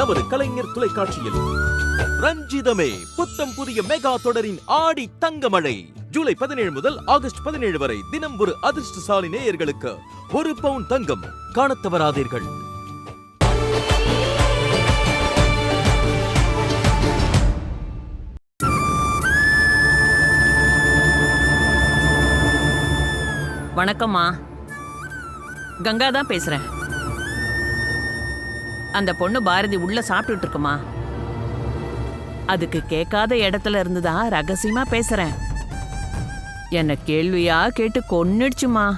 நமது கலைஞர் தொலைக்காட்சியில். ரஞ்சிதமே புத்தம் புதிய மெகா தொடரின் ஆடி தங்கமழை. ஜூலை பதினேழு முதல் ஆகஸ்ட் பதினேழு வரை தினம் ஒரு அதிர்ஷ்டசாலி நேயர்களுக்கு ஒரு பவுன் தங்கம் காணத்தவராதீர்கள் வணக்கம்மா. கங்கா தான் பேசுறேன். அந்த பொண்ணு பாரதி உள்ள சாப்பிட்டுட்டு இருக்குமா அதுக்கு கேட்காத இடத்துல இருந்துதான் ரகசியமா பேசுறேன். என்ன கேள்வியா கேட்டு கொன்னுடுச்சுமா.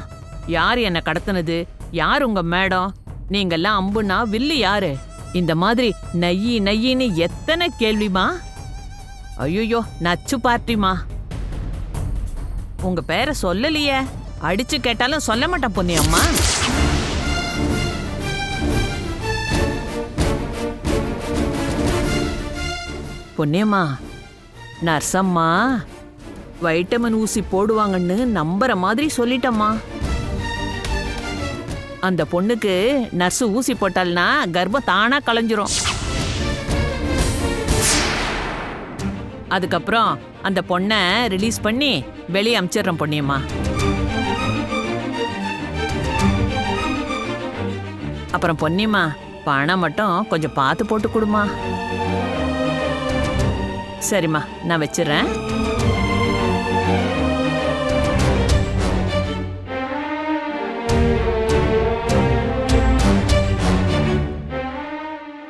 யார் என்ன கடத்தினது? யார் உங்க மேடம்? நீங்கெல்லாம் அம்புனா வில்லு யாரு? இந்த மாதிரி நையி நையின்னு எத்தனை கேள்விமா? ஐயோ நச்சு பார்ட்டிமா. உங்க பேரை சொல்லலையே. அடிச்சு கேட்டாலும் சொல்ல மாட்டேன் பொன்னியம்மா. பொன்னியம்மா நர்சம்மா வைட்டமின் ஊசி போடுவாங்கன்னு நம்புற மாதிரி சொல்லிட்டம்மா. அந்த பொண்ணுக்கு நர்ஸ் ஊசி போட்டால்னா கர்ப்பம் தானா கலைஞ்சிரும் அதுக்கப்புறம் அந்த பொண்ணை ரிலீஸ் பண்ணி வெளியே அமிச்சிடுறோம் பொன்னியம்மா. அப்புறம் பொன்னியம்மா பணம் மட்டும் கொஞ்சம் பார்த்து போட்டு கொடுமா சரிம்மா நான் வச்சிடுறேன்.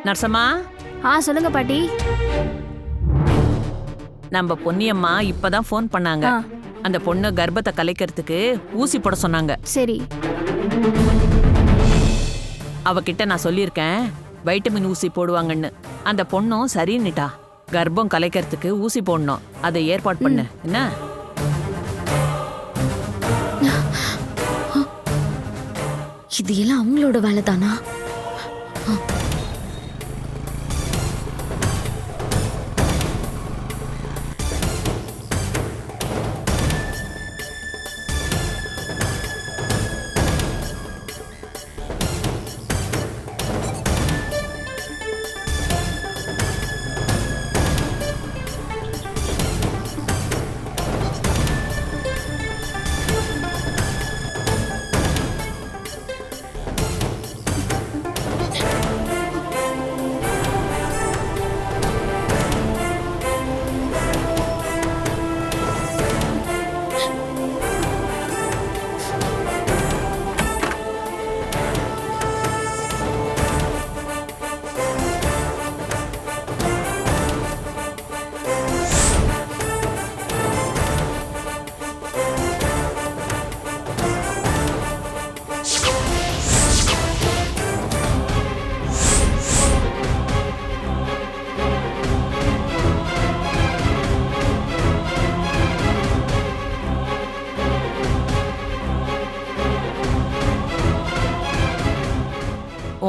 நர்சம்மா? ஆ சொல்லுங்க பாட்டி. நம்ம பொன்னியம்மா இப்பதான் ஃபோன் பண்ணாங்க. ஆ. அந்த பொண்ணு கர்ப்பத்தை கலைக்கிறதுக்கு ஊசி போட சொன்னாங்க. சரி. அவகிட்ட நான் சொல்லியிருக்கேன் வைட்டமின் ஊசி போடுவாங்கன்னு. அந்த பொண்ணும் சரின்னுட்டா. கர்ப்பம் கலைக்கிறதுக்கு ஊசி போடணும். அதை ஏற்பாடு பண்ணு. என்ன? இது எல்லாம் அவங்களோட வேலை தானா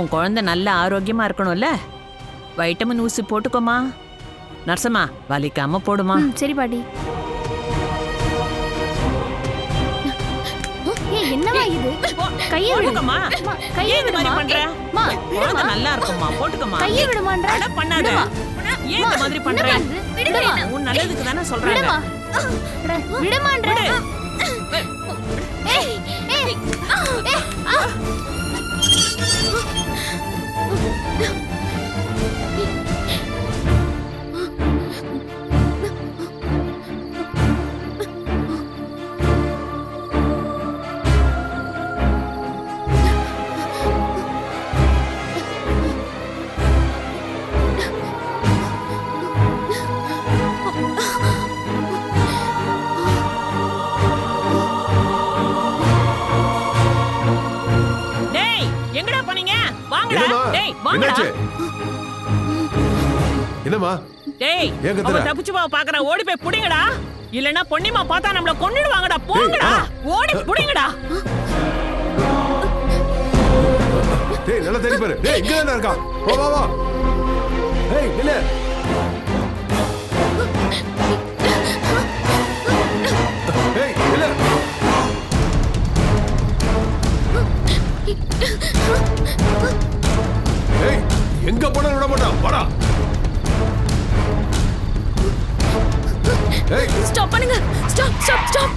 உன் குழந்தை நல்ல ஆரோக்கியமா இருக்கணும்ல? வைட்டமின் ஊசி போட்டுக்கோமா. நர்சம்மா வலிக்காம போடுமா. ம், சரி பாட்டி. ஏய், என்னவா இது? கையை விடு. அம்மா, கையை ஏன் இந்த மாதிரி விடுமா பண்ற? அம்மா, குழந்தை விடுமா நல்லா இருக்கும்மா போட்டுக்கோமா. கையை விடுமான்ற? அட பண்ணாத. விடுமா. ஏன் இந்த மாதிரி பண்ற? என்னம்மா இது? விடுமா. உன் நல்லதுக்கு தானே சொல்றாங்க. விடுமா? அட, விடுமான்ற? ஏய், ஏய், ஏய், ஆ. டேய் வாங்கடா. என்னாச்சு? என்னம்மா? டேய் ஏன் கத்துற? அவன் தப்பிச்சு போக பாக்குற. ஓடி போய் புடிங்கடா. இல்லனா பொன்னிமா பார்த்தா நம்மள கொன்னுடுவாங்கடா. போங்கடா. ஓடி புடிங்கடா. டேய் நல்லா தேடி பாரு. டேய் இங்க தான் இருக்கான். வா வா வா. ஏய் ஏய் எங்க போனாலும் விட மாட்டான். வாடா. ஏய். ஸ்டாப் பண்ணுங்க. Stop stop stop.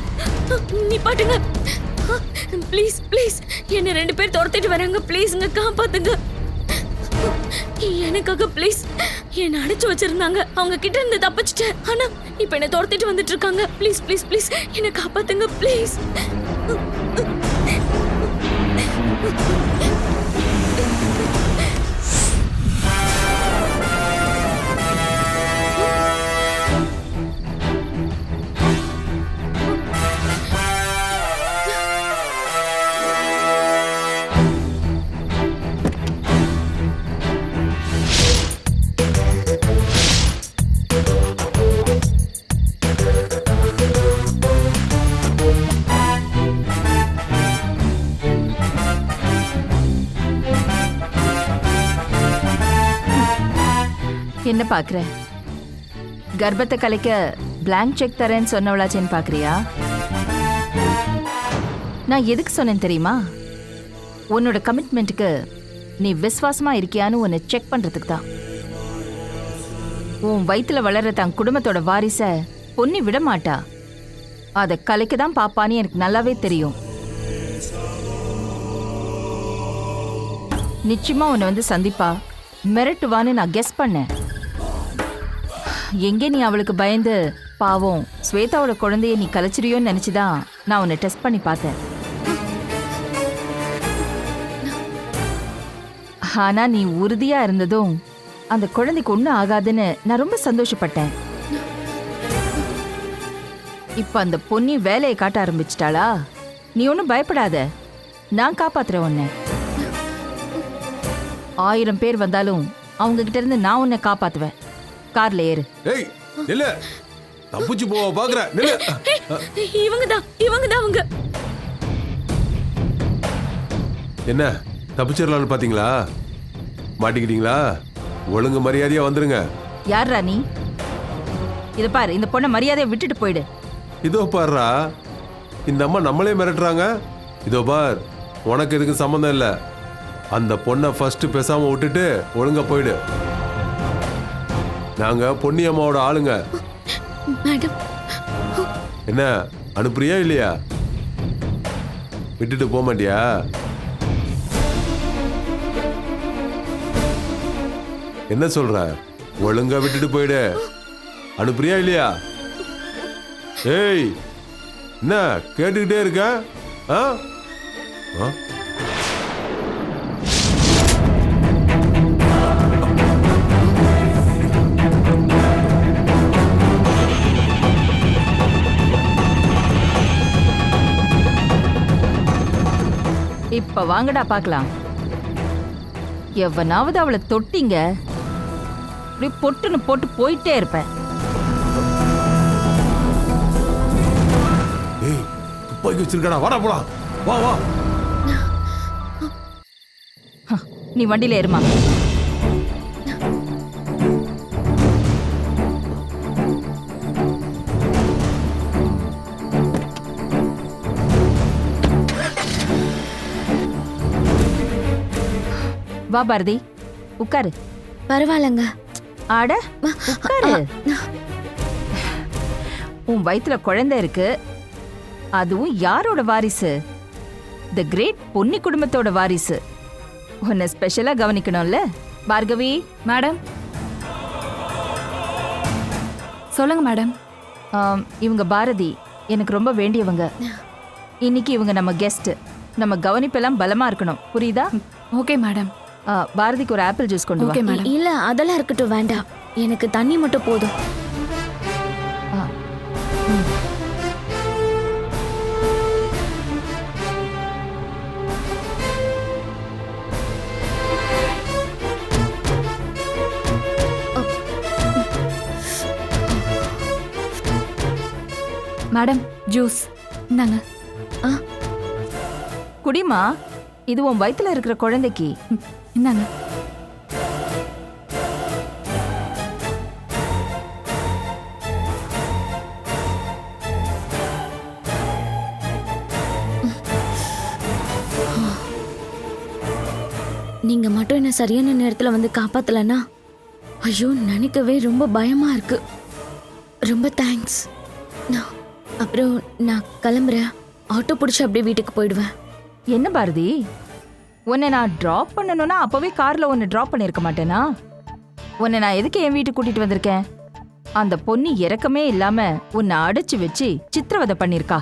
பாட்டுங்க. Please please. என்ன ரெண்டு பேர் துரத்திட்டு வராங்க. ப்ளீஸ்ங்க காப்பாத்துங்க. எனக்காக ப்ளீஸ். என்ன அடைச்சு வச்சிருந்தாங்க. அவங்க கிட்ட இருந்து தப்பிச்சிட்டேன். ஆனா இப்ப என்ன துரத்திட்டு வந்துட்டு இருக்காங்க. Please please please. என்ன காப்பாத்துங்க ப்ளீஸ். என்ன பாக்குற கர்ப்பத்தை கலைக்க பிளாங்க் செக் தரேன்னு சொன்னவளாச்சேன்னு பாக்குறியா நான் எதுக்கு சொன்னேன் தெரியுமா? உன்னோட கமிட்மெண்ட்டுக்கு நீ விசுவாசமா இருக்கியான்னு உன்னை செக் பண்றதுக்கு தான். உன் வயிற்றுல வளர்ற தன் குடும்பத்தோட வாரிச பொன்னி விட மாட்டா. அதை கலைக்க தான் பாப்பான்னு எனக்கு நல்லாவே தெரியும். நிச்சயமா உன்னை வந்து சந்திப்பா. மிரட்டுவான்னு நான் கெஸ் பண்ணேன். எங்கே நீ அவளுக்கு பயந்து? பாவம் ஸ்வேதாவோட குழந்தைய நீ கலைச்சிரியோன்னு நினைச்சுதான் நான் உன்னை டெஸ்ட் பண்ணி பார்த்தேன். ஆனா நீ உறுதியா இருந்ததும் அந்த குழந்தைக்கு ஒன்றும் ஆகாதுன்னு நான் ரொம்ப சந்தோஷப்பட்டேன். இப்போ அந்த பொன்னி வேலையை காட்ட ஆரம்பிச்சிட்டாளா? நீ ஒன்றும் பயப்படாத. நான் காப்பாத்துறேன் உன்னை. ஆயிரம் பேர் வந்தாலும் அவங்க கிட்ட இருந்து நான் உன்னை காப்பாத்துவேன். கார்ல ஏறு. ஏய் நில்ல. தப்பிச்சு போவ பாக்குற நில்ல. இவங்க தான் இவங்க தான் அவங்க. என்ன தப்பிச்சிடலாம்னு பாத்தீங்களா? மாட்டிக்கிட்டீங்களா? ஒழுங்கு மரியாதையா வந்துருங்க. யார்ரா நீ? இத பாரு இந்த பொண்ணை மரியாதையை விட்டுட்டு போயிடு. இதோ பாருடா இந்த அம்மா நம்மளே மிரட்டுறாங்க. இதோ பார் உனக்கு இதுக்கு சம்மந்தம் இல்லை. அந்த பொண்ணை ஃபர்ஸ்ட் பேசாம விட்டுட்டு ஒழுங்கா போயிடு. நாங்க பொன்னி அம்மாவோட ஆளுங்க. மேடம். என்ன அனுப்புறியா இல்லையா? விட்டுட்டு போக மாட்டியா? என்ன சொல்ற? ஒழுங்கா விட்டுட்டு போயிடு. அனுப்புறியா இல்லையா? ஏய் என்ன கேட்டுக்கிட்டே இருக்க? ஆ? ஆ? இப்ப வாங்கடா பார்க்கலாம் எவனாவது அவளை தொட்டிங்க. இப்படி பொட்டுன்னு போட்டு போயிட்டே இருப்பேன். ஏய் துப்பாக்கி வச்சிருக்கடா வாடா போலாம். வா வா. நீ வண்டியில ஏறுமா. வா பாரதி. உட்காரு. பரவாயில்லங்க. ஆட உட்காரு. உன் வயித்துல குழந்தை இருக்கு. அதுவும் யாரோட வாரிசு? த கிரேட் பொன்னி குடும்பத்தோட வாரிசு. உன்னை ஸ்பெஷலா கவனிக்கணும்ல பார்கவி. மேடம். சொல்லுங்க மேடம். இவங்க பாரதி. எனக்கு ரொம்ப வேண்டியவங்க. இன்னைக்கு இவங்க நம்ம கெஸ்ட் நம்ம கவனிப்பெல்லாம் பலமா இருக்கணும். புரியுதா? Okay madam. பாரதிக்கு ஒரு ஆப்பிள் ஜூஸ் கொண்டு வா. Okay madam. இல்ல அதெல்லாம் இருக்கட்டும் வேண்டாம். எனக்கு தண்ணி மட்டும் போதும். ஆ, மேடம் ஜூஸ். இந்தாங்க. குடிமா இது உன் வயித்துல இருக்கிற குழந்தைக்கு. இந்தாங்க. நீங்க மட்டும் என்ன சரியான நேரத்துல வந்து காப்பாத்தலனா ஐயோ நினைக்கவே ரொம்ப பயமா இருக்கு. ரொம்ப தேங்க்ஸ் நான் அப்புறம் நான் கிளம்புறேன். ஆட்டோ பிடிச்சி அப்படியே வீட்டுக்கு போயிடுவேன். என்ன பாரதி? உன்னை நான் ட்ராப் பண்ணணும்னா அப்போவே காரில் உன்னை ட்ராப் பண்ணியிருக்க மாட்டேனா? உன்னை நான் எதுக்கு என் வீட்டுக்கு கூட்டிகிட்டு வந்திருக்கேன்? அந்த பொண்ணு இறக்கமே இல்லாமல் உன்னை அடைச்சு வச்சு சித்திரவதை பண்ணியிருக்கா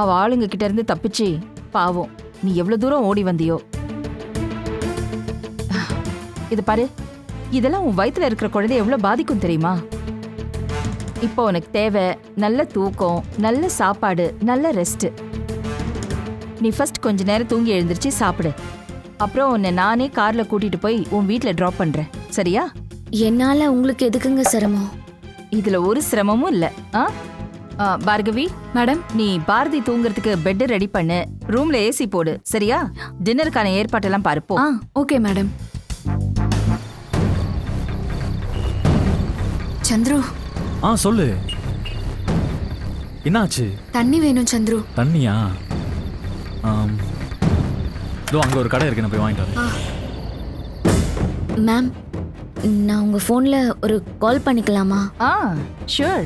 அவ ஆளுங்க கிட்ட இருந்து தப்பிச்சு பாவம் நீ எவ்வளவு தூரம் ஓடி வந்தியோ. இது பாரு இதெல்லாம் உன் வயித்துல இருக்கிற குழந்தை எவ்வளவு பாதிக்கும் தெரியுமா? இப்போ உனக்கு தேவை நல்ல தூக்கம் நல்ல சாப்பாடு நல்ல ரெஸ்ட்டு நீ ஃபர்ஸ்ட் கொஞ்ச நேரம் தூங்கி எழுந்திருச்சு சாப்பிடு. அப்புறம் உன்னை நானே கார்ல கூட்டிட்டு போய் உன் வீட்ல டிராப் பண்றேன். சரியா? என்னால உங்களுக்கு எதுக்குங்க சிரமம்? இதுல ஒரு சிரமமும் இல்ல. ஆ? ஆ, பார்கவி மேடம். நீ பாரதி தூங்குறதுக்கு பெட் ரெடி பண்ணு. ரூம்ல ஏசி போடு. சரியா? டின்னருக்கான ஏற்பாட்டெல்லாம் பாருப்போ ஆ ஓகே மேடம். சந்துரு. ஆ சொல்லு. என்னாச்சு? தண்ணி வேணும் சந்துரு. தண்ணியா. இதோ அங்கே ஒரு கடை இருக்கு. நான் போய் வாங்கிட்டு வரேன். மேம் நான் உங்க ஃபோன்ல ஒரு கால் பண்ணிக்கலாமா? ஆ ஷூர்